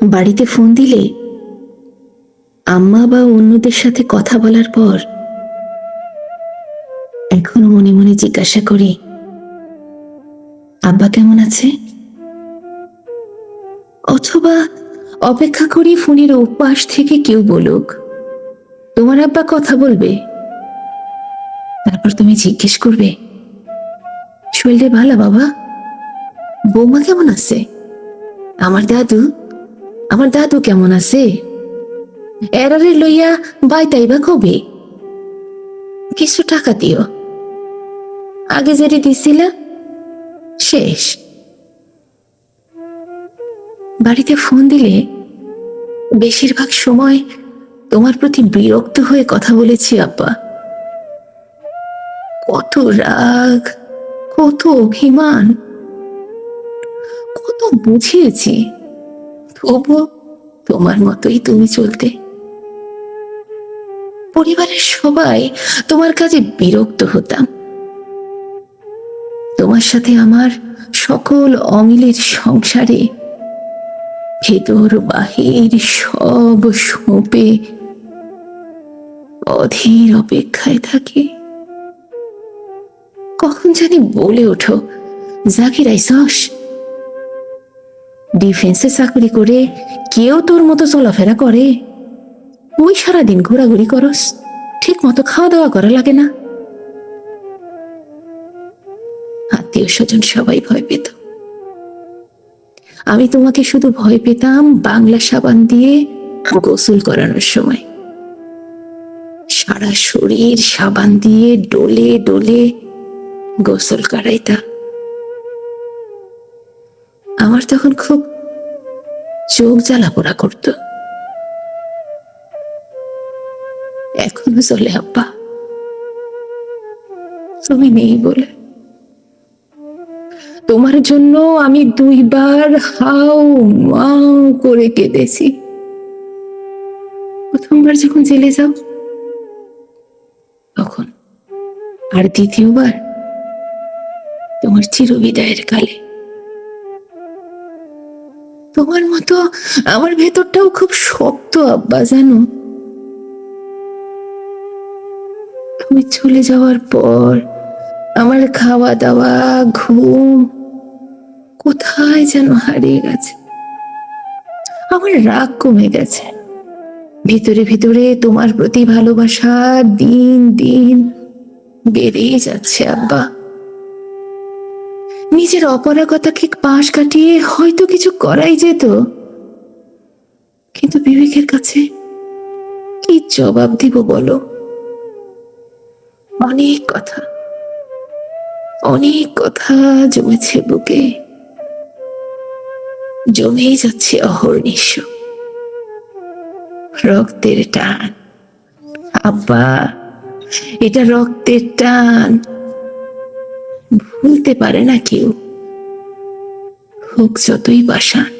বাড়িতে ফোন দিলে আম্মা বা অন্যদের সাথে কথা বলার পর এখনও মনে মনে জিজ্ঞাসা করি, আব্বা কেমন আছে? অথবা অপেক্ষা করি ফোনের ওপাশ থেকে কেউ বলুক, তোমার আব্বা কথা বলবে? তারপর তুমি জিজ্ঞেস করবে, শরীরে ভালো বাবা? বৌমা কেমন আছে? আমার দাদু আমার দাদু কেমন আছে? এরারে লইয়া বাইতাইবা কবে? কিছু টাকা দিও। আগে যেটি দিছিলা, শেষ। বাড়িতে ফোন দিলে বেশিরভাগ সময় তোমার প্রতি বিরক্ত হয়ে কথা বলেছি, আব্বা। কত রাগ, কত অভিমান, কত বুঝিয়েছি। তবু তোমার মতোই তুমি চলতে। পরিবারের সবাই তোমার কাজে বিরক্ত হতাম। তোমার সাথে আমার সকল অমিলের সংসারে ভেতর বাহির সব সঁপে অধীর অপেক্ষায় থাকি। কখন জানি বলে ওঠো, জাকির আইসস। ডিফেন্সে চাকরি করে কেউ তোর মতো চলাফেরা করে? ওই সারাদিন ঘোরাঘুরি করস ঠিক মতো খাওয়া দাওয়া করা লাগে না। আত্মীয় স্বজন সবাই ভয় পেত। আমি তোমাকে শুধু ভয় পেতাম বাংলা সাবান দিয়ে গোসল করানোর সময়। সারা শরীর সাবান দিয়ে ডোলে ডোলে গোসল করাইতা আমার তখন খুব চোখ জ্বালা পোড়া করত। এখনও চলে আব্বা, তুমি নেই বলে। তোমার জন্য আমি দুইবার হাও মাও করে কেঁদেছি। প্রথমবার যখন জেলে যাও, তখন আর দ্বিতীয়বার তোমার চিরবিদায়ের কালে তোমার মতো আমার ভেতরটাও খুব শক্ত, আব্বা, জানো? তুমি চলে যাওয়ার পর আমার খাওয়া দাওয়া ঘুম কোথায় যেন হারিয়ে গেছে। আমার রাগ কমে গেছে। ভিতরে ভিতরে তোমার প্রতি ভালোবাসা দিন দিন বেড়েই যাচ্ছে, আব্বা। নিজের অপরাগতাকে পাশ কাটিয়ে হয়তো কিছু করাই যেত। কিন্তু বিবেকের কাছে কি জবাব দিব বলো? অনেক কথা অনেক কথা জমেছে বুকে। জমেই যাচ্ছে অহর্নিশ। রক্তের টান। আব্বা, এটা রক্তের টান। ভুলতে পারে না কেউ। হোক যতই বাসান